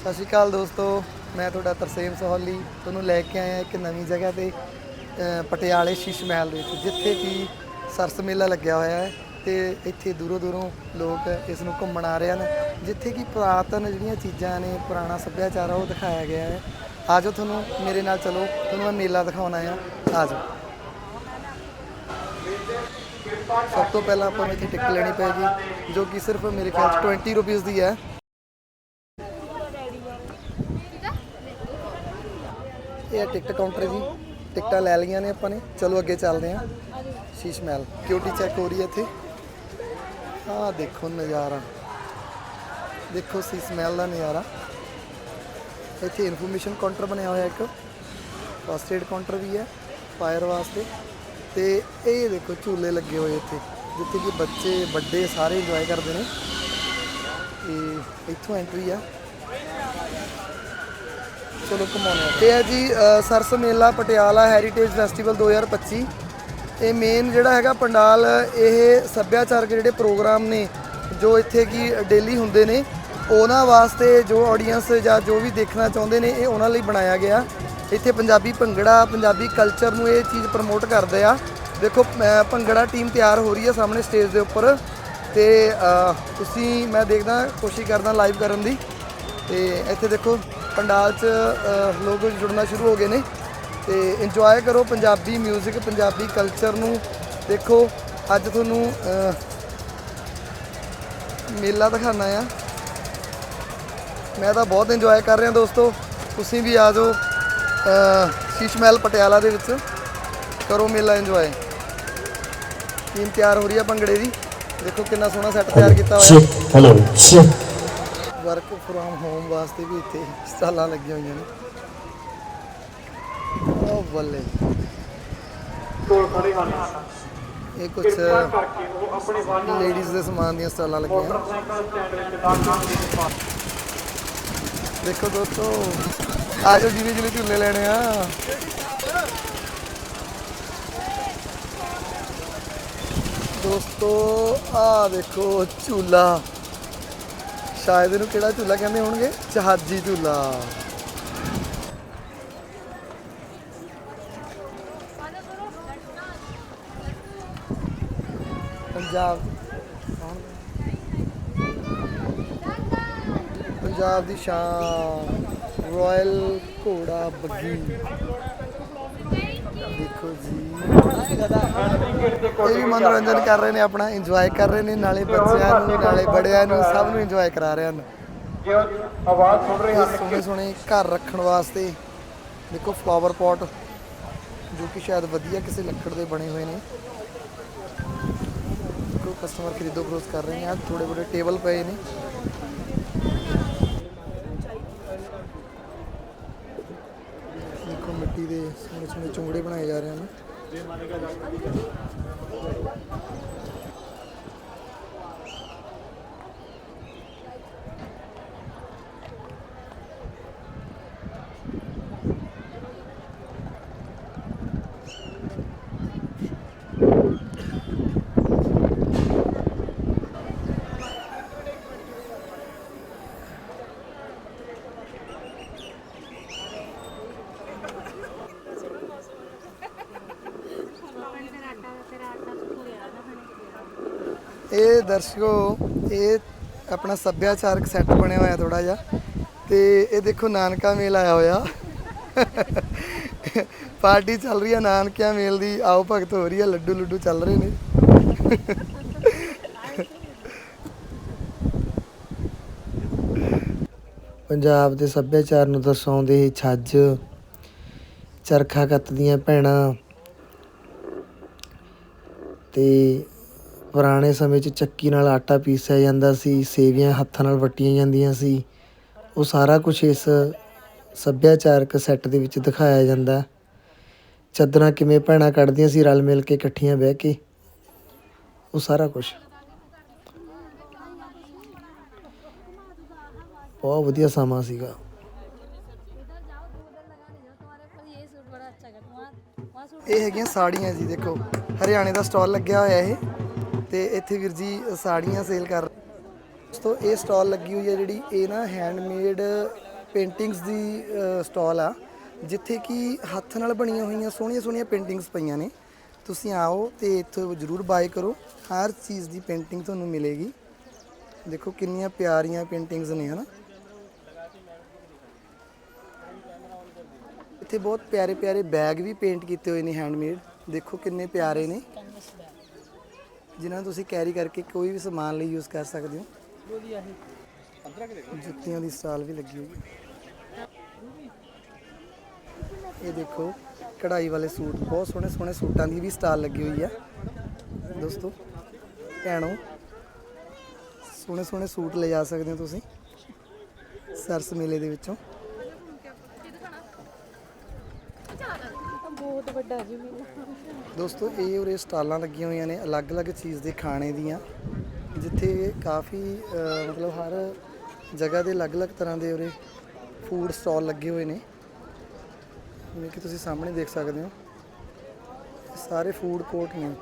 ਸਤਿ ਸ਼੍ਰੀ ਅਕਾਲ ਦੋਸਤੋ, ਮੈਂ ਤੁਹਾਡਾ ਤਰਸੇਮ ਸੋਹਲੀ, ਤੁਹਾਨੂੰ ਲੈ ਕੇ ਆਇਆ ਇੱਕ ਨਵੀਂ ਜਗ੍ਹਾ ਤੇ ਪਟਿਆਲੇ ਸ਼ੀਸ਼ ਮਹਿਲ ਦੇ ਵਿੱਚ, ਜਿੱਥੇ ਕਿ ਸਰਸ ਮੇਲਾ ਲੱਗਿਆ ਹੋਇਆ ਹੈ ਤੇ ਇੱਥੇ ਦੂਰੋਂ ਦੂਰੋਂ ਲੋਕ ਇਸ ਨੂੰ ਘੁੰਮਣ ਆ ਰਹੇ ਹਨ, ਜਿੱਥੇ ਕਿ ਪੁਰਾਤਨ ਜਿਹੜੀਆਂ ਚੀਜ਼ਾਂ ਨੇ, ਪੁਰਾਣਾ ਸੱਭਿਆਚਾਰ ਆ, ਉਹ ਦਿਖਾਇਆ ਗਿਆ ਹੈ। ਆਜੋ ਤੁਹਾਨੂੰ, ਮੇਰੇ ਨਾਲ ਚਲੋ, ਤੁਹਾਨੂੰ ਮੈਂ ਮੇਲਾ ਦਿਖਾਉਣਾ ਆ ਆਜੋ। ਸਭ ਤੋਂ ਪਹਿਲਾਂ ਆਪਾਂ ਨੂੰ ਇੱਥੇ ਟਿਕਟ ਲੈਣੀ ਪਏਗੀ, ਜੋ ਕਿ ਸਿਰਫ ਮੇਰੇ ਖਿਆਲ 'ਚ 20 ਰੁਪਏ ਦੀ ਹੈ। ਇਹ ਹੈ ਟਿਕਟ ਕਾਊਂਟਰ ਜੀ। ਟਿਕਟਾਂ ਲੈ ਲਈਆਂ ਨੇ ਆਪਾਂ ਨੇ। ਚਲੋ ਅੱਗੇ ਚੱਲਦੇ ਹਾਂ। ਸ਼ੀਸ਼ ਮਹਿਲ। ਕਿਊਟੀ ਚੈੱਕ ਹੋ ਰਹੀ ਹੈ ਇੱਥੇ। ਆਹ ਦੇਖੋ ਨਜ਼ਾਰਾ। ਦੇਖੋ ਸ਼ੀਸ਼ ਮਹਿਲ ਦਾ ਨਜ਼ਾਰਾ। ਇੱਥੇ ਇਨਫੋਰਮੇਸ਼ਨ ਕਾਊਂਟਰ ਬਣਿਆ ਹੋਇਆ ਇੱਕ। ਫਸਟ ਏਡ ਕਾਊਂਟਰ ਵੀ ਹੈ ਫਾਇਰ ਵਾਸਤੇ। ਤੇ ਇਹ ਦੇਖੋ ਝੂਲੇ ਲੱਗੇ ਹੋਏ ਇੱਥੇ। ਜਿੱਥੇ ਕਿ ਬੱਚੇ ਵੱਡੇ ਸਾਰੇ ਇੰਜੋਏ ਕਰਦੇ ਨੇ। ਤੇ ਇੱਥੋਂ ਐਂਟਰੀ ਆ। ਚਲੋ ਘੁਮਾਉਂਦੇ ਹਾਂ ਇਹ ਹੈ ਜੀ ਸਰਸ ਮੇਲਾ ਪਟਿਆਲਾ ਹੈਰੀਟੇਜ ਫੈਸਟੀਵਲ 2025 ਇਹ ਮੇਨ ਜਿਹੜਾ ਹੈਗਾ ਪੰਡਾਲ, ਇਹ ਸੱਭਿਆਚਾਰਕ ਜਿਹੜੇ ਪ੍ਰੋਗਰਾਮ ਨੇ, ਜੋ ਇੱਥੇ ਕੀ ਡੇਲੀ ਹੁੰਦੇ ਨੇ, ਉਹਨਾਂ ਵਾਸਤੇ ਜੋ ਆਡੀਅנס ਜਾਂ ਜੋ ਵੀ ਦੇਖਣਾ ਚਾਹੁੰਦੇ ਨੇ, ਇਹ ਉਹਨਾਂ ਲਈ ਬਣਾਇਆ ਗਿਆ। ਇੱਥੇ ਪੰਜਾਬੀ ਭੰਗੜਾ, ਪੰਜਾਬੀ ਕਲਚਰ ਨੂੰ ਇਹ ਚੀਜ਼ ਪ੍ਰਮੋਟ ਕਰਦੇ ਆ। ਦੇਖੋ ਭੰਗੜਾ ਟੀਮ ਤਿਆਰ ਹੋ ਰਹੀ ਹੈ ਸਾਹਮਣੇ ਸਟੇਜ ਦੇ ਉੱਪਰ। ਤੇ ਤੁਸੀਂ, ਮੈਂ ਦੇਖਦਾ, ਕੋਸ਼ਿਸ਼ ਕਰਦਾ ਲਾਈਵ ਕਰਨ ਦੀ। ਤੇ ਇੱਥੇ ਦੇਖੋ ਪੰਡਾਲ 'ਚ ਅ, ਲੋਕ ਜੁੜਨਾ ਸ਼ੁਰੂ ਹੋ ਗਏ ਨੇ ਤੇ ਇੰਜੋਏ ਕਰੋ ਪੰਜਾਬੀ 뮤직 ਪੰਜਾਬੀ ਕਲਚਰ ਨੂੰ ਦੇਖੋ ਅੱਜ ਤੁਹਾਨੂੰ ਅ, ਮੇਲਾ ਦਿਖਾਣਾ ਆ ਮੈਂ ਤਾਂ ਬਹੁਤ ਇੰਜੋਏ ਕਰ ਰਿਹਾ ਦੋਸਤੋ ਤੁਸੀਂ ਵੀ ਆ ਜਾਓ ਅ, ਸ਼ੀਸ਼ ਮਹਿਲ ਪਟਿਆਲਾ ਦੇ ਵਿੱਚ ਕਰੋ ਮੇਲਾ ਇੰਜੋਏ ਟੀਮ ਤਿਆਰ ਹੋ ਰਹੀ ਹੈ ਭੰਗੜੇ ਦੀ ਦੇਖੋ ਕਿੰਨਾ ਸੋਹਣਾ ਸੈੱਟ ਤਿਆਰ ਕੀਤਾ ਹੋਇਆ Check. Hello. Check. Work from home ਵਾਸਤੇ ਵੀ ਇੱਥੇ ਸਟਾਲਾਂ ਲੱਗੀਆਂ ਹੋਈਆਂ ਨੇ। ਉਹ ਬੱਲੇ। ਕੋਲ ਖੜੇ ਹਨ। ਇਹ ਕੁਝ ਲੇਡੀਜ਼ ਦੇ ਸਮਾਨ ਦੀਆਂ ਸਟਾਲਾਂ ਲੱਗੀਆਂ। ਦੇਖੋ ਦੋਸਤੋ ਆਜੋ ਜਿਹਨੇ ਜਿਹਨੇ ਝੂਲੇ ਲੈਣੇ ਆ। ਦੋਸਤੋ ਆ ਦੇਖੋ ਝੂਲਾ। ਸ਼ਾਇਦ ਇਹਨੂੰ ਕਿਹੜਾ ਝੂਲਾ ਕਹਿੰਦੇ ਹੋਣਗੇ? ਜਹਾਜੀ ਝੂਲਾ। ਪੰਜਾਬ। ਪੰਜਾਬ ਦੀ ਸ਼ਾਨ। ਰਾਇਲ ਘੋੜਾ ਬੱਗੀ। ਇਹ ਵੀ ਮਨੋਰੰਜਨ ਕਰ ਰਹੇ ਨੇ, ਆਪਣਾ ਇੰਜੋਏ ਕਰ ਰਹੇ ਨੇ, ਨਾਲੇ ਬੱਚਿਆਂ ਨੂੰ, ਨਾਲੇ ਬੜਿਆਂ ਨੂੰ, ਸਭ ਨੂੰ ਇੰਜੋਏ ਕਰਾ ਰਹੇ ਹਨ। ਜੇ ਆਵਾਜ਼ ਸੁਣ ਰਹੇ ਹਨ ਸੋਹਣੇ ਸੋਹਣੇ ਘਰ ਰੱਖਣ ਵਾਸਤੇ ਦੇਖੋ ਫਲਾਵਰ ਪੋਟ ਜੋ ਕਿ ਸ਼ਾਇਦ ਵਧੀਆ ਕਿਸੇ ਲੱਕੜ ਦੇ ਬਣੇ ਹੋਏ ਨੇ। ਦੇਖੋ ਕਸਟਮਰ ਖਰੀਦੋ ਫਰੋਜ਼ ਕਰ ਰਹੇ ਨੇ ਆ ਥੋੜੇ ਬੜੇ ਟੇਬਲ ਪਏ ਨੇ। ਦੇਖੋ ਮਿੱਟੀ ਦੇ ਸੋਹਣੇ ਸੋਹਣੇ ਚੁੰਗੜੇ ਬਣਾਏ ਜਾ ਰਹੇ ਹਨ। 頑張れ。ਦਰਸ਼ਕੋ, ਇਹ ਆਪਣਾ ਸੱਭਿਆਚਾਰਕ ਸੈੱਟ ਬਣਿਆ ਹੋਇਆ ਥੋੜਾ ਜਿਹਾ ਤੇ ਇਹ ਦੇਖੋ ਨਾਨਕਾ ਮੇਲ ਆਇਆ ਹੋਇਆ। ਪਾਰਟੀ ਚੱਲ ਰਹੀ ਹੈ ਨਾਨਕਿਆਂ ਮੇਲ ਦੀ, ਆਓ ਭਗਤ ਹੋ ਰਹੀ ਹੈ ਲੱਡੂ ਲੱਡੂ ਚੱਲ ਰਹੇ ਨੇ। ਪੰਜਾਬ ਦੇ ਸੱਭਿਆਚਾਰ ਨੂੰ ਦਰਸਾਉਂਦੇ ਇਹ ਛੱਜ, ਚਰਖਾ ਕੱਤਦੀਆਂ ਭੈਣਾਂ ਤੇ ਪੁਰਾਣੇ ਸਮੇਂ 'ਚ ਚੱਕੀ ਨਾਲ ਆਟਾ ਪੀਸਿਆ ਜਾਂਦਾ ਸੀ ਸੇਵੀਆਂ ਹੱਥਾਂ ਨਾਲ ਵੱਟੀਆਂ ਜਾਂਦੀਆਂ ਸੀ। ਉਹ ਸਾਰਾ ਕੁਝ ਇਸ ਸੱਭਿਆਚਾਰਕ ਸੈੱਟ ਦੇ ਵਿੱਚ ਦਿਖਾਇਆ ਜਾਂਦਾ। ਚਾਦਰਾਂ ਕਿਵੇਂ ਭੈਣਾਂ ਕੱਢਦੀਆਂ ਸੀ ਰਲ ਮਿਲ ਕੇ ਇਕੱਠੀਆਂ ਬਹਿ ਕੇ। ਉਹ ਸਾਰਾ ਕੁਝ ਬਹੁਤ ਵਧੀਆ ਸਮਾਂ ਸੀਗਾ। ਇਹ ਹੈਗੀਆਂ ਸਾੜੀਆਂ ਜੀ ਦੇਖੋ। ਹਰਿਆਣੇ ਦਾ ਸਟਾਲ ਲੱਗਿਆ ਹੋਇਆ ਇਹ। ਤੇ ਇੱਥੇ ਵੀਰ ਜੀ ਸਾੜੀਆਂ ਸੇਲ ਕਰ ਦੋਸਤੋ, ਇਹ ਸਟਾਲ ਲੱਗੀ ਹੋਈ ਹੈ ਜਿਹੜੀ, ਇਹ ਨਾ ਹੈਂਡਮੇਡ ਪੇਂਟਿੰਗਸ ਦੀ ਸਟਾਲ ਆ, ਜਿੱਥੇ ਕਿ ਹੱਥ ਨਾਲ ਬਣੀਆਂ ਹੋਈਆਂ ਸੋਹਣੀਆਂ ਸੋਹਣੀਆਂ ਪੇਂਟਿੰਗਸ ਪਈਆਂ ਨੇ। ਤੁਸੀਂ ਆਓ ਤੇ ਇੱਥੋਂ ਜ਼ਰੂਰ ਬਾਏ ਕਰੋ। ਹਰ ਚੀਜ਼ ਦੀ ਪੇਂਟਿੰਗ ਤੁਹਾਨੂੰ ਮਿਲੇਗੀ। ਦੇਖੋ ਕਿੰਨੀਆਂ ਪਿਆਰੀਆਂ ਪੇਂਟਿੰਗਸ ਨੇ, ਹਨਾ। ਇੱਥੇ ਬਹੁਤ ਪਿਆਰੇ ਪਿਆਰੇ ਬੈਗ ਵੀ ਪੇਂਟ ਕੀਤੇ ਹੋਏ ਨੇ ਹੈਂਡਮੇਡ ਦੇਖੋ ਕਿੰਨੇ ਪਿਆਰੇ ਨੇ। ਜਿਨ੍ਹਾਂ ਨੂੰ ਤੁਸੀਂ ਕੈਰੀ ਕਰਕੇ ਕੋਈ ਵੀ ਸਮਾਨ ਲਈ ਯੂਜ਼ ਕਰ ਸਕਦੇ ਹੋ। ਜੁੱਤੀਆਂ ਦੀ ਸਟਾਲ ਵੀ ਲੱਗੀ ਹੋਈ। ਇਹ ਦੇਖੋ, ਕਢਾਈ ਵਾਲੇ ਸੂਟ, ਬਹੁਤ ਸੋਹਣੇ ਸੋਹਣੇ ਸੂਟਾਂ ਦੀ ਵੀ ਸਟਾਲ ਲੱਗੀ ਹੋਈ ਹੈ। ਦੋਸਤੋ, ਭੈਣੋ, ਸੋਹਣੇ ਸੋਹਣੇ ਸੂਟ ਲੈ ਜਾ ਸਕਦੇ ਹੋ ਤੁਸੀਂ। ਸਰਸ ਮੇਲੇ ਦੇ ਵਿੱਚੋਂ। ਬਹੁਤ ਵੱਡਾ ਜੀ ਮੇਲਾ। ਦੋਸਤੋ ਇਹ ਉਰੇ ਸਟਾਲਾਂ ਲੱਗੀਆਂ ਹੋਈਆਂ ਨੇ ਅਲੱਗ-ਅਲੱਗ ਚੀਜ਼ ਦੇ ਖਾਣੇ ਦੀਆਂ। ਜਿੱਥੇ ਕਾਫੀ ਅਹ, ਮਤਲਬ ਹਰ ਜਗ੍ਹਾ ਦੇ ਅਲੱਗ-ਅਲੱਗ ਤਰ੍ਹਾਂ ਦੇ ਉਰੇ ਫੂਡ ਸਟਾਲ ਲੱਗੇ ਹੋਏ ਨੇ। ਜਿਵੇਂ ਕਿ ਤੁਸੀਂ ਸਾਹਮਣੇ ਦੇਖ ਸਕਦੇ ਹੋ ਸਾਰੇ ਫੂਡ ਕੋਰਟ ਨੇ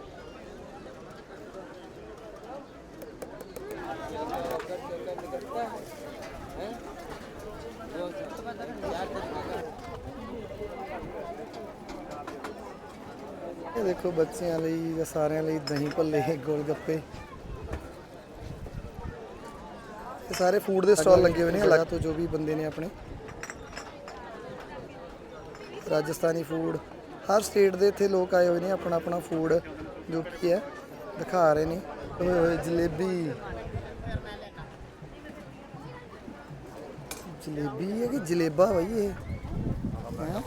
ਇਹ ਦੇਖੋ ਬੱਚਿਆਂ ਲਈ ਜਾਂ ਸਾਰਿਆਂ ਲਈ ਦਹੀਂ ਭੱਲੇ ਗੋਲ ਗੱਪੇ ਇਹ ਸਾਰੇ ਫੂਡ ਦੇ ਸਟਾਲ ਲੱਗੇ ਹੋਏ ਨੇ ਅਲੱਗ ਤੋਂ ਜੋ ਵੀ ਬੰਦੇ ਨੇ ਆਪਣੇ ਰਾਜਸਥਾਨੀ ਫੂਡ ਹਰ ਸਟੇਟ ਦੇ ਇੱਥੇ ਲੋਕ ਆਏ ਹੋਏ ਨੇ ਆਪਣਾ ਆਪਣਾ ਫੂਡ ਜੋ ਕੀ ਹੈ ਦਿਖਾ ਰਹੇ ਨੇ ਓਏ ਹੋਏ ਜਲੇਬੀ ਜਲੇਬੀ ਹੈ ਕਿ ਜਲੇਬਾ ਭਾਈ ਇਹ ਹੈਂ?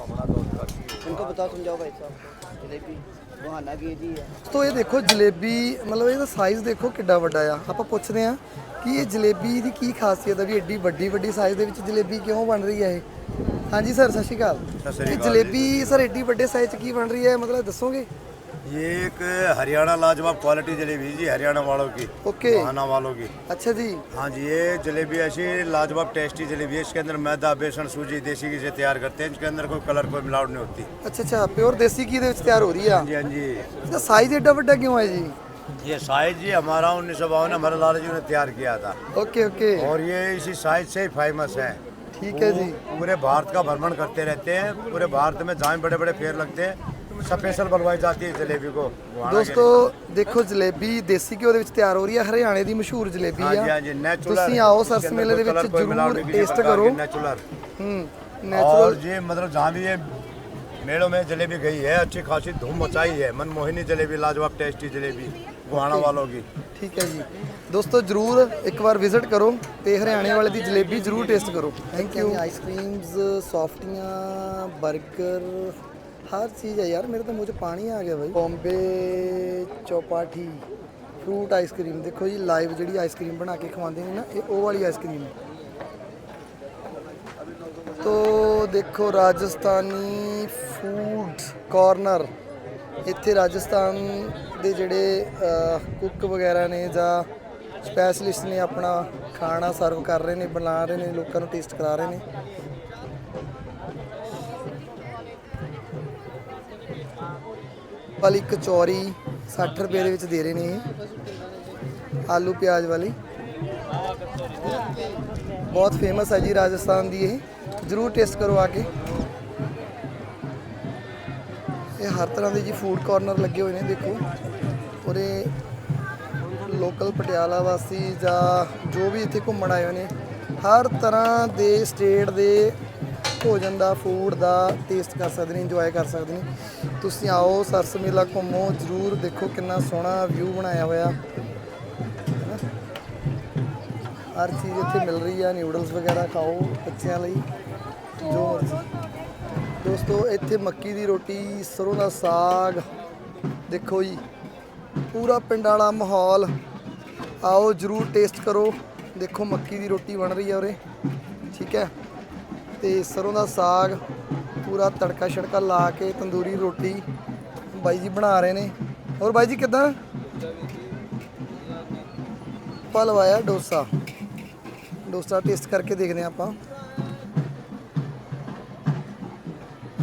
इनको बताओ समझाओ भाई साहब जलेबी ਬਹਾਨਾ ਕੀ ਜੀ? ਹੈ ਤੋ ਇਹ ਦੇਖੋ ਜਲੇਬੀ ਮਤਲਬ ਇਹਦਾ ਸਾਈਜ਼ ਦੇਖੋ ਕਿੱਡਾ ਵੱਡਾ ਆ। ਆਪਾਂ ਪੁੱਛਦੇ ਆ ਕਿ ਇਹ ਜਲੇਬੀ ਦੀ ਕੀ ਖਾਸੀਅਤ ਹੈ ਵੀ ਐਡੀ ਵੱਡੀ ਵੱਡੀ ਸਾਈਜ਼ ਦੇ ਵਿੱਚ ਜਲੇਬੀ ਕਿਉਂ ਬਣ ਰਹੀ ਹੈ ਇਹ? ਹਾਂਜੀ ਸਰ ਸਤਿ ਸ਼੍ਰੀ ਅਕਾਲ ਇਹ ਜਲੇਬੀ ਸਰ ਏਡੀ ਵੱਡੇ ਸਾਈਜ਼ 'ਚ ਕੀ ਬਣ ਰਹੀ ਹੈ? ਮਤਲਬ ਦੱਸੋਗੇ? ये एक हरियाणा लाजवाब क्वालिटी जलेबी जी हरियाणा वालों की ओके बहाना वालों की ਅੱਛਾ ਜੀ हाँ जी ये जलेबी ऐसी लाजवाब टेस्टी जलेबी है इसके अंदर मैदा बेसन सूजी देसी घी से तैयार करते हैं इसके अंदर कोई कलर कोई मिलावट नहीं होती ਅੱਛਾ ਅੱਛਾ ਪਿਓਰ ਦੇਸੀ ਘੀ ਦੇ ਵਿੱਚ ਤਿਆਰ ਹੋ ਰਹੀ ਆ हाँ जी हाँ जी ਇਹਦਾ ਸਾਈਜ਼ ਐਡਾ ਵੱਡਾ ਕਿਉਂ ਹੈ ਜੀ ये साइज जी हमारा उन्नीस सौ बावन हमारे लाला जी ने तैयार किया था ਓਕੇ ਓਕੇ और ये इसी साइज से ही फेमस है ठीक है जी पूरे भारत का भ्रमण करते रहते हैं पूरे भारत में जहाँ बड़े बड़े फेयर लगते हैं स्पेशल बनवाई जाती है जलेबी ਦੋਸਤੋ ਦੇਖੋ ਜਲੇਬੀ ਦੇਸੀ ਘਿਓ ਦੇ ਵਿੱਚ ਤਿਆਰ ਹੋ ਰਹੀ ਹੈ। ਹਰਿਆਣੇ ਦੀ ਮਸ਼ਹੂਰ ਜਲੇਬੀ ਆ। ਤੁਸੀਂ ਆਓ ਸਰਸ ਮੇਲੇ ਦੇ ਵਿੱਚ ਜ਼ਰੂਰ मिलावटी ਟੇਸਟ ਕਰੋ। ਹੂੰ ਨੈਚੁਰਲ और ये मतलब जहाँ भी ये मेलों में जलेबी गई है अच्छी खासी धूम मचाई है मनमोहिनी जलेबी लाजवाब टेस्टी जलेबी गुहाना ਠੀਕ। ਹੈ ਜੀ। ਦੋਸਤੋ ਜਰੂਰ ਇੱਕ ਵਾਰ ਵਿਜ਼ਿਟ ਕਰੋ ਤੇ ਹਰਿਆਣੇ ਵਾਲੇ ਦੀ ਜਲੇਬੀ ਜਰੂਰ ਟੇਸਟ ਕਰੋ। ਥੈਂਕ ਯੂ ਆਈਸਕ੍ਰੀਮਸ ਸੌਫਟੀਆਂ 버ਗਰ ਹਰ ਚੀਜ਼ ਹੈ ਯਾਰ, ਮੇਰੇ ਤਾਂ ਮੂੰਹ 'ਚ ਪਾਣੀ ਆ ਗਿਆ ਬਾਈ। Bombay, Chowpatty, fruit ice cream ਦੇਖੋ ਜੀ ਲਾਈਵ ਜਿਹੜੀ ਆਈਸਕ੍ਰੀਮ ਬਣਾ ਕੇ ਖਵਾਉਂਦੇ ਨੇ ਨਾ, ਇਹ ਉਹ ਵਾਲੀ ਆਈਸਕ੍ਰੀਮ ਹੈ। ਤੋ ਦੇਖੋ, ਰਾਜਸਥਾਨੀ ਫੂਡ ਕਾਰਨਰ ਇੱਥੇ ਰਾਜਸਥਾਨ ਦੇ ਜਿਹੜੇ ਕੁੱਕ ਵਗੈਰਾ ਨੇ ਜਾਂ ਸਪੈਸ਼ਲਿਸਟ ਨੇ ਆਪਣਾ ਖਾਣਾ ਸਰਵ ਕਰ ਰਹੇ ਨੇ, ਬਣਾ ਰਹੇ ਨੇ, ਲੋਕਾਂ ਨੂੰ ਟੇਸਟ ਕਰਾ ਰਹੇ ਨੇ। ਵਾਲੀ ਕਚੌਰੀ 60 ਰੁਪਏ ਦੇ ਵਿੱਚ ਦੇ ਰਹੇ ਨੇ ਇਹ। ਆਲੂ ਪਿਆਜ਼ ਵਾਲੀ। ਬਹੁਤ ਫੇਮਸ ਹੈ ਜੀ ਰਾਜਸਥਾਨ ਦੀ ਇਹ। ਜਰੂਰ ਟੇਸਟ ਕਰੋ ਆ ਕੇ। ਇਹ ਹਰ ਤਰ੍ਹਾਂ ਦੇ ਜੀ ਫੂਡ ਕਾਰਨਰ ਲੱਗੇ ਹੋਏ ਨੇ, ਦੇਖੋ। ਉਰੇ ਲੋਕਲ ਪਟਿਆਲਾ ਵਾਸੀ ਜਾਂ ਜੋ ਵੀ ਇੱਥੇ ਘੁੰਮਣ ਆਏ ਹੋਏ ਨੇ, ਹਰ ਤਰ੍ਹਾਂ ਦੇ ਸਟੇਟ ਦੇ ਭੋਜਨ ਦਾ ਫੂਡ ਦਾ ਟੇਸਟ ਕਰ ਸਕਦੇ ਨੇ ਇੰਜੋਏ ਕਰ ਸਕਦੇ ਨੇ। ਤੁਸੀਂ ਆਓ, ਸਰਸ ਮੇਲਾ ਘੁੰਮੋ, ਜਰੂਰ ਦੇਖੋ ਕਿੰਨਾ ਸੋਹਣਾ ਵਿਊ ਬਣਾਇਆ ਹੋਇਆ। ਹੈਨਾ। ਹਰ ਚੀਜ਼ ਇੱਥੇ ਮਿਲ ਰਹੀ ਆ ਨਿਊਡਲਸ ਵਗੈਰਾ ਖਾਓ ਬੱਚਿਆਂ ਲਈ, ਜੋ ਦੋਸਤੋ, ਇੱਥੇ ਮੱਕੀ ਦੀ ਰੋਟੀ, ਸਰੋਂ ਦਾ ਸਾਗ, ਦੇਖੋ ਜੀ, ਪੂਰਾ ਪਿੰਡ ਵਾਲਾ ਮਾਹੌਲ। ਆਓ, ਜਰੂਰ ਟੇਸਟ ਕਰੋ। ਦੇਖੋ ਮੱਕੀ ਦੀ ਰੋਟੀ ਬਣ ਰਹੀ ਹੈ ਉਰੇ, ਠੀਕ ਹੈ? ਤੇ ਸਰੋਂ ਦਾ ਸਾਗ ਪੂਰਾ ਤੜਕਾ ਛੜਕਾ ਲਾ ਕੇ ਤੰਦੂਰੀ ਰੋਟੀ ਬਾਈ ਜੀ ਬਣਾ ਰਹੇ ਨੇ। ਹੋਰ ਬਾਈ ਜੀ ਕਿਦਾਂ? ਆਪਾਂ ਲਵਾਇਆ ਡੋਸਾ। ਡੋਸਾ ਟੇਸਟ ਕਰਕੇ ਦੇਖਦੇ ਹਾਂ ਆਪਾਂ।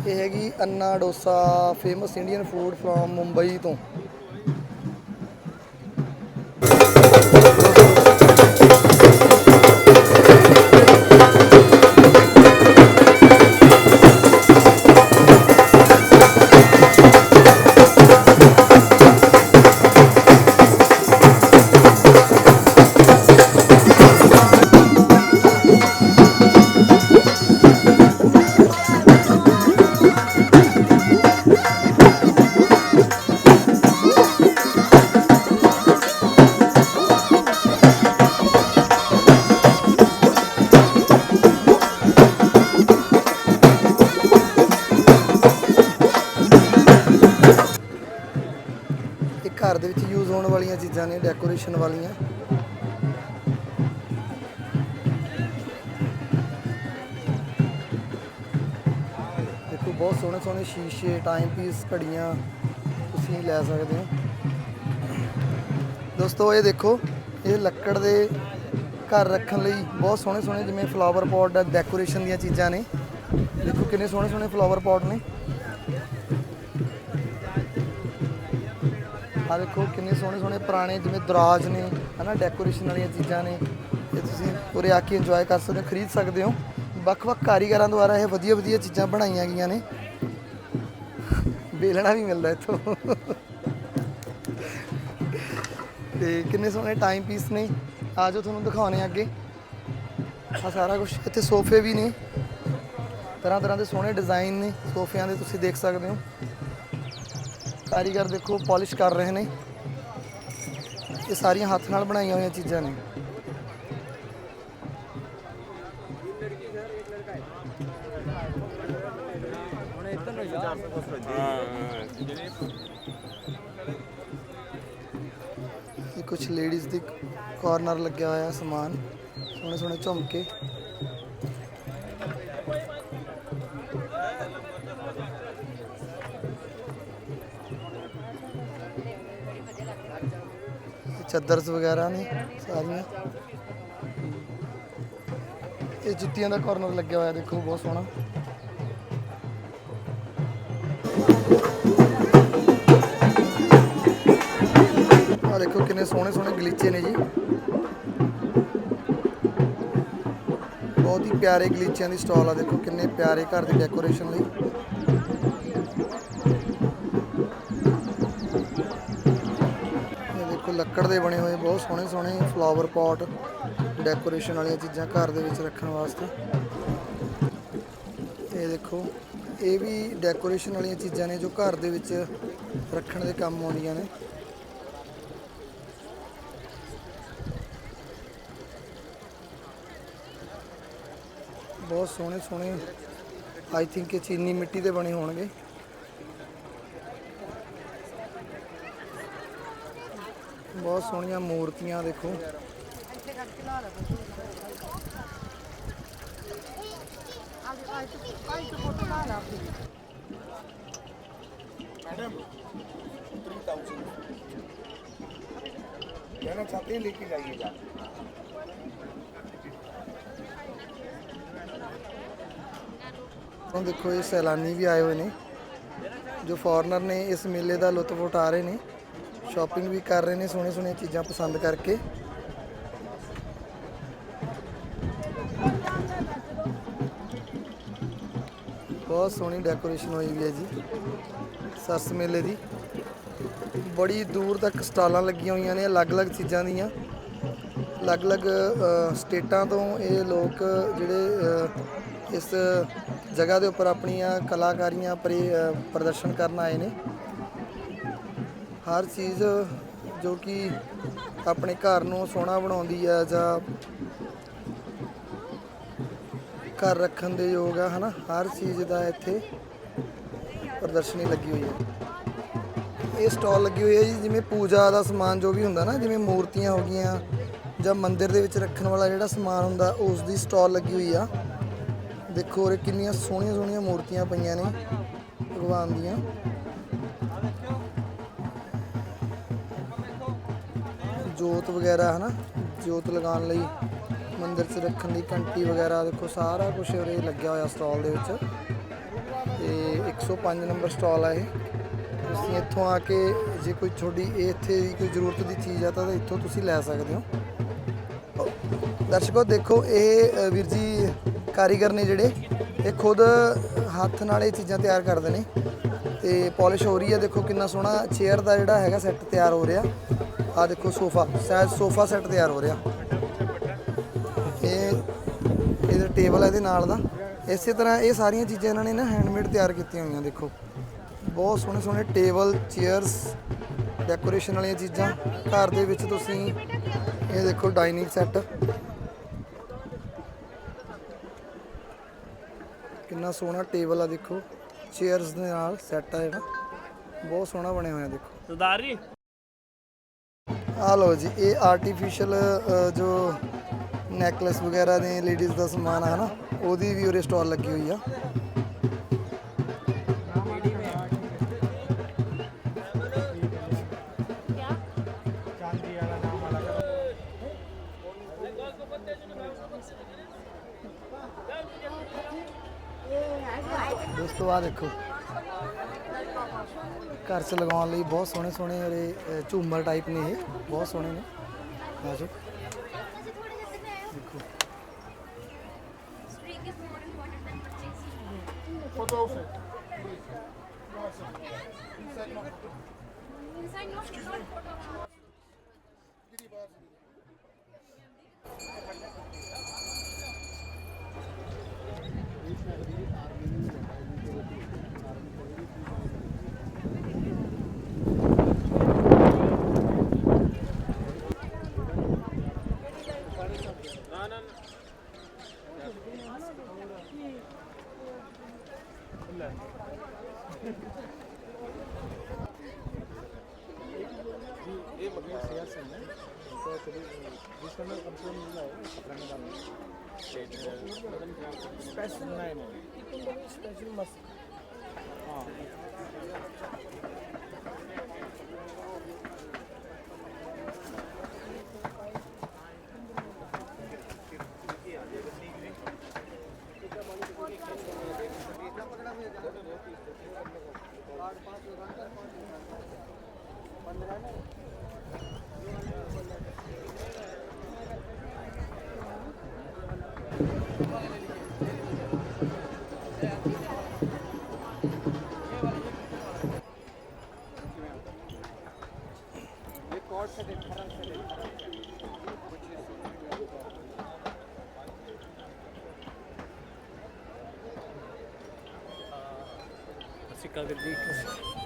ਇਹ ਹੈਗੀ Anna dosa famous Indian food from Mumbai ਤੋਂ। ਘਰ ਦੇ ਵਿੱਚ ਯੂਜ਼ ਹੋਣ ਵਾਲੀਆਂ ਚੀਜ਼ਾਂ ਨੇ ਡੈਕੋਰੇਸ਼ਨ ਵਾਲੀਆਂ। ਦੇਖੋ, ਬਹੁਤ ਸੋਹਣੇ ਸੋਹਣੇ ਸ਼ੀਸ਼ੇ ਟਾਈਮ ਪੀਸ ਘੜੀਆਂ, ਤੁਸੀਂ ਲੈ ਸਕਦੇ ਹੋ। ਦੋਸਤੋ, ਇਹ ਦੇਖੋ, ਇਹ ਲੱਕੜ ਦੇ ਘਰ ਰੱਖਣ ਲਈ ਬਹੁਤ ਸੋਹਣੇ ਸੋਹਣੇ ਜਿਵੇਂ ਫਲਾਵਰ ਪੌਟ ਡੈਕੋਰੇਸ਼ਨ ਦੀਆਂ ਚੀਜ਼ਾਂ ਨੇ। ਦੇਖੋ, ਕਿੰਨੇ ਸੋਹਣੇ ਸੋਹਣੇ ਫਲਾਵਰ ਪੌਟ ਨੇ। ਆ ਦੇਖੋ ਕਿੰਨੇ ਸੋਹਣੇ ਸੋਹਣੇ ਪੁਰਾਣੇ, ਜਿਵੇਂ ਦਰਾਜ ਨੇ, ਹਨਾ ਡੈਕੋਰੇਸ਼ਨ ਵਾਲੀਆਂ ਚੀਜ਼ਾਂ ਨੇ। ਇਹ ਤੁਸੀਂ ਉਰੇ ਆ ਕੇ ਇੰਜੋਏ ਕਰ ਸਕਦੇ ਹੋ, ਖਰੀਦ ਸਕਦੇ ਹੋ। ਵੱਖ-ਵੱਖ ਕਾਰੀਗਰਾਂ ਦੁਆਰਾ ਇਹ ਵਧੀਆ ਵਧੀਆ ਚੀਜ਼ਾਂ ਬਣਾਈਆਂ ਗਈਆਂ ਨੇ। ਬੇਲਣਾ ਵੀ ਮਿਲਦਾ ਇੱਥੋਂ। ਤੇ ਕਿੰਨੇ ਸੋਹਣੇ ਟਾਈਮ ਪੀਸ ਨੇ। ਆ ਜਾਓ, ਤੁਹਾਨੂੰ ਦਿਖਾਉਣੇ ਆ ਅੱਗੇ। ਆ ਸਾਰਾ ਕੁਝ ਇੱਥੇ ਸੋਫੇ ਵੀ ਨੇ। ਤਰ੍ਹਾਂ ਤਰ੍ਹਾਂ ਦੇ ਸੋਹਣੇ ਡਿਜ਼ਾਈਨ ਨੇ, ਸੋਫਿਆਂ ਦੇ ਤੁਸੀਂ ਦੇਖ ਸਕਦੇ ਹੋ। ਕਾਰੀਗਰ ਦੇਖੋ ਪਾਲਿਸ਼ ਕਰ ਰਹੇ ਨੇ ਇਹ ਸਾਰੀਆਂ ਹੱਥ ਨਾਲ ਬਣਾਈਆਂ ਹੋਈਆਂ ਚੀਜ਼ਾਂ ਨੇ ਇਹ ਕੁਝ ਲੇਡੀਜ਼ ਦੀ ਕਾਰਨਰ ਲੱਗਿਆ ਹੋਇਆ ਸਮਾਨ ਸੋਹਣੇ ਸੋਹਣੇ ਝੁਮਕੇ ਚੱਦਰਸ ਵਗੈਰਾ ਨੇ ਸਾਰੀਆਂ। ਇਹ ਜੁੱਤੀਆਂ ਦਾ ਕਾਰਨਰ ਲੱਗਿਆ ਹੋਇਆ, ਦੇਖੋ, ਬਹੁਤ ਸੋਹਣਾ। ਆ ਦੇਖੋ, ਕਿੰਨੇ ਸੋਹਣੇ ਸੋਹਣੇ ਗਲੀਚੇ ਨੇ ਜੀ। ਬਹੁਤ ਹੀ ਪਿਆਰੇ ਗਲੀਚਿਆਂ ਦੀ ਸਟਾਲ ਆ, ਦੇਖੋ, ਕਿੰਨੇ ਪਿਆਰੇ ਘਰ ਦੀ ਡੈਕੋਰੇਸ਼ਨ ਲਈ। ਲੱਕੜ ਦੇ ਬਣੇ ਹੋਏ, ਬਹੁਤ ਸੋਹਣੇ ਸੋਹਣੇ ਫਲਾਵਰ ਪੌਟ ਡੈਕੋਰੇਸ਼ਨ ਵਾਲੀਆਂ ਚੀਜ਼ਾਂ ਘਰ ਦੇ ਵਿੱਚ ਰੱਖਣ ਵਾਸਤੇ। ਇਹ ਦੇਖੋ, ਇਹ ਵੀ ਡੈਕੋਰੇਸ਼ਨ ਵਾਲੀਆਂ ਚੀਜ਼ਾਂ ਨੇ ਜੋ ਘਰ ਦੇ ਵਿੱਚ ਰੱਖਣ ਦੇ ਕੰਮ ਆਉਂਦੀਆਂ ਨੇ। ਬਹੁਤ ਸੋਹਣੇ ਸੋਹਣੇ ਆਈ ਥਿੰਕ ਇਹ ਚੀਨੀ ਮਿੱਟੀ ਦੇ ਬਣੇ ਹੋਣਗੇ। ਬਹੁਤ ਸੋਹਣੀਆਂ ਮੂਰਤੀਆਂ ਦੇਖੋ कहना चाहते हैं लेके जाइएगा ਹੁਣ ਦੇਖੋ ਇਹ ਸੈਲਾਨੀ ਵੀ ਆਏ ਹੋਏ ਨੇ ਜੋ ਫੋਰਨਰ ਨੇ ਇਸ ਮੇਲੇ ਦਾ ਲੁਤਫ ਉਠਾ ਰਹੇ ਨੇ ਸ਼ਾਪਿੰਗ ਵੀ ਕਰ ਰਹੇ ਨੇ, ਸੋਹਣੇ ਸੋਹਣੀਆਂ ਚੀਜ਼ਾਂ ਪਸੰਦ ਕਰਕੇ। ਬਹੁਤ ਸੋਹਣੀ ਡੈਕੋਰੇਸ਼ਨ ਹੋਈ ਵੀ ਹੈ ਜੀ, ਸਰਸ ਮੇਲੇ ਦੀ। ਬੜੀ ਦੂਰ ਤੱਕ ਸਟਾਲਾਂ ਲੱਗੀਆਂ ਹੋਈਆਂ ਨੇ, ਅਲੱਗ-ਅਲੱਗ ਚੀਜ਼ਾਂ ਦੀਆਂ। ਅਲੱਗ-ਅਲੱਗ ਸਟੇਟਾਂ ਤੋਂ ਇਹ ਲੋਕ ਜਿਹੜੇ ਇਸ ਜਗ੍ਹਾ ਦੇ ਉੱਪਰ ਆਪਣੀਆਂ ਕਲਾਕਾਰੀਆਂ ਪਰੇ ਪ੍ਰਦਰਸ਼ਨ ਕਰਨ ਆਏ ਨੇ। ਹਰ ਚੀਜ਼ ਜੋ ਕਿ ਆਪਣੇ ਘਰ ਨੂੰ ਸੋਹਣਾ ਬਣਾਉਂਦੀ ਹੈ ਜਾਂ ਘਰ ਰੱਖਣ ਦੇ ਯੋਗ ਆ, ਹਨਾ? ਹਰ ਚੀਜ਼ ਦਾ ਇੱਥੇ ਪ੍ਰਦਰਸ਼ਨੀ ਲੱਗੀ ਹੋਈ ਹੈ ਇਹ ਸਟਾਲ ਲੱਗੀ ਹੋਈ ਹੈ ਜੀ, ਜਿਵੇਂ ਪੂਜਾ ਦਾ ਸਮਾਨ ਜੋ ਵੀ ਹੁੰਦਾ ਨਾ, ਜਿਵੇਂ ਮੂਰਤੀਆਂ ਹੋ ਗਈਆਂ ਜਾਂ ਮੰਦਿਰ ਦੇ ਵਿੱਚ ਰੱਖਣ ਵਾਲਾ ਜਿਹੜਾ ਸਮਾਨ ਹੁੰਦਾ, ਉਸ ਦੀ ਸਟਾਲ ਲੱਗੀ ਹੋਈ ਆ। ਦੇਖੋ ਉਰੇ ਕਿੰਨੀਆਂ ਸੋਹਣੀਆਂ ਸੋਹਣੀਆਂ ਮੂਰਤੀਆਂ ਪਈਆਂ ਨੇ ਭਗਵਾਨ ਦੀਆਂ। ਜੋਤ ਵਗੈਰਾ, ਹਨਾ? ਜੋਤ ਲਗਾਉਣ ਲਈ ਮੰਦਿਰ 'ਚ ਰੱਖਣ ਦੀ ਘੰਟੀ ਵਗੈਰਾ, ਦੇਖੋ, ਸਾਰਾ ਕੁਝ ਉਰੇ ਲੱਗਿਆ ਹੋਇਆ ਸਟਾਲ ਦੇ ਵਿੱਚ। ਤੇ 105 ਨੰਬਰ ਸਟਾਲ ਆ ਇਹ। ਤੁਸੀਂ ਇੱਥੋਂ ਆ ਕੇ, ਜੇ ਕੋਈ ਤੁਹਾਡੀ, ਇਹ ਇੱਥੇ ਦੀ ਕੋਈ ਜ਼ਰੂਰਤ ਦੀ ਚੀਜ਼ ਆ, ਤਾਂ ਇੱਥੋਂ ਤੁਸੀਂ ਲੈ ਸਕਦੇ ਹੋ। ਦਰਸ਼ਕੋ, ਦੇਖੋ, ਇਹ ਵੀਰ ਜੀ, ਕਾਰੀਗਰ ਨੇ ਜਿਹੜੇ, ਇਹ ਖੁਦ ਹੱਥ ਨਾਲ ਇਹ ਚੀਜ਼ਾਂ ਤਿਆਰ ਕਰਦੇ ਨੇ। ਤੇ ਪਾਲਿਸ਼ ਹੋ ਰਹੀ ਹੈ ਦੇਖੋ, ਕਿੰਨਾ ਸੋਹਣਾ ਚੇਅਰ ਦਾ ਜਿਹੜਾ ਹੈਗਾ ਸੈੱਟ ਤਿਆਰ ਹੋ ਰਿਹਾ। ਆ ਦੇਖੋ ਸੋਫਾ, ਸ਼ਾਇਦ ਸੋਫਾ ਸੈੱਟ ਤਿਆਰ ਹੋ ਰਿਹਾ। ਇਹ ਇਹਦਾ ਟੇਬਲ ਹੈ ਇਹਦੇ ਨਾਲ ਦਾ। ਇਸੇ ਤਰ੍ਹਾਂ ਇਹ ਸਾਰੀਆਂ ਚੀਜ਼ਾਂ ਇਹਨਾਂ ਨੇ ਨਾ ਹੈਂਡਮੇਡ ਤਿਆਰ ਕੀਤੀਆਂ ਹੋਈਆਂ, ਦੇਖੋ। ਬਹੁਤ ਸੋਹਣੇ ਸੋਹਣੇ ਟੇਬਲ ਚੇਅਰਸ ਡੈਕੋਰੇਸ਼ਨ ਵਾਲੀਆਂ ਚੀਜ਼ਾਂ। ਘਰ ਦੇ ਵਿੱਚ ਤੁਸੀਂ ਇਹ ਦੇਖੋ ਡਾਈਨਿੰਗ ਸੈੱਟ ਕਿੰਨਾ ਸੋਹਣਾ ਟੇਬਲ ਆ, ਦੇਖੋ। ਚੇਅਰਸ ਦੇ ਨਾਲ ਸੈੱਟ ਆ ਜਿਹੜਾ। ਬਹੁਤ ਸੋਹਣਾ ਬਣਿਆ ਹੋਇਆ, ਦੇਖੋ। ਸਰਦਾਰ ਜੀ ਆ ਲਓ ਜੀ ਇਹ ਆਰਟੀਫੀਸ਼ੀਅਲ ਜੋ ਨੈਕਲੈਸ ਵਗੈਰਾ ਨੇ ਲੇਡੀਜ਼ ਦਾ ਸਮਾਨ ਆ ਹਨਾ ਉਹਦੀ ਵੀ ਉਰੇ ਸਟਾਲ ਲੱਗੀ ਹੋਈ ਆ ਦੋਸਤੋ ਆ ਦੇਖੋ ਘਰ 'ਚ ਲਗਾਉਣ ਲਈ ਬਹੁਤ ਸੋਹਣੇ ਸੋਹਣੇ ਉਰੇ ਅ, ਝੂਮਰ ਟਾਈਪ ਨੇ ਇਹ ਬਹੁਤ ਸੋਹਣੇ ਨੇ। ਆ ਜਾਓ। ਦੇਖੋ। Spring is more important olmasın. Kadir Bey.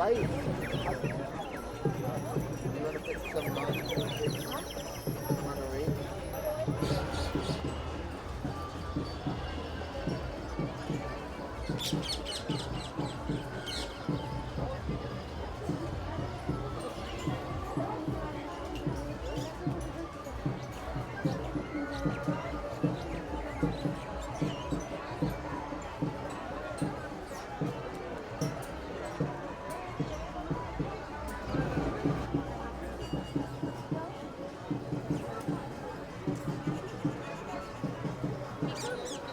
Vai.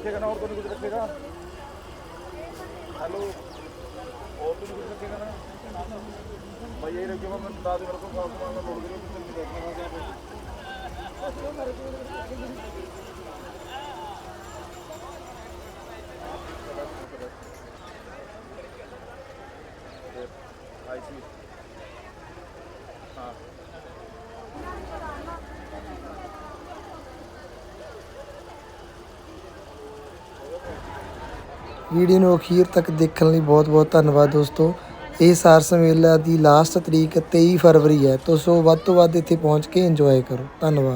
रखेगा ना और तो नहीं कुछ रखेगा हेलो और तो नहीं कुछ रखेगा ना भाई यही रखेगा मैं बता दूँ मेरे को साफ सामान में बोल दूँगा कुछ नहीं रखना ਵੀਡੀਓ ਨੂੰ ਅਖੀਰ ਤੱਕ ਦੇਖਣ ਲਈ ਬਹੁਤ ਬਹੁਤ ਧੰਨਵਾਦ ਦੋਸਤੋ। ਇਹ ਸਾਰਸ ਮੇਲਾ ਦੀ ਲਾਸਟ ਤਰੀਕ 23 ਫਰਵਰੀ ਹੈ। ਤੋ ਸੋ ਵੱਧ ਤੋਂ ਵੱਧ ਇੱਥੇ ਪਹੁੰਚ ਕੇ ਇੰਜੋਏ ਕਰੋ। ਧੰਨਵਾਦ।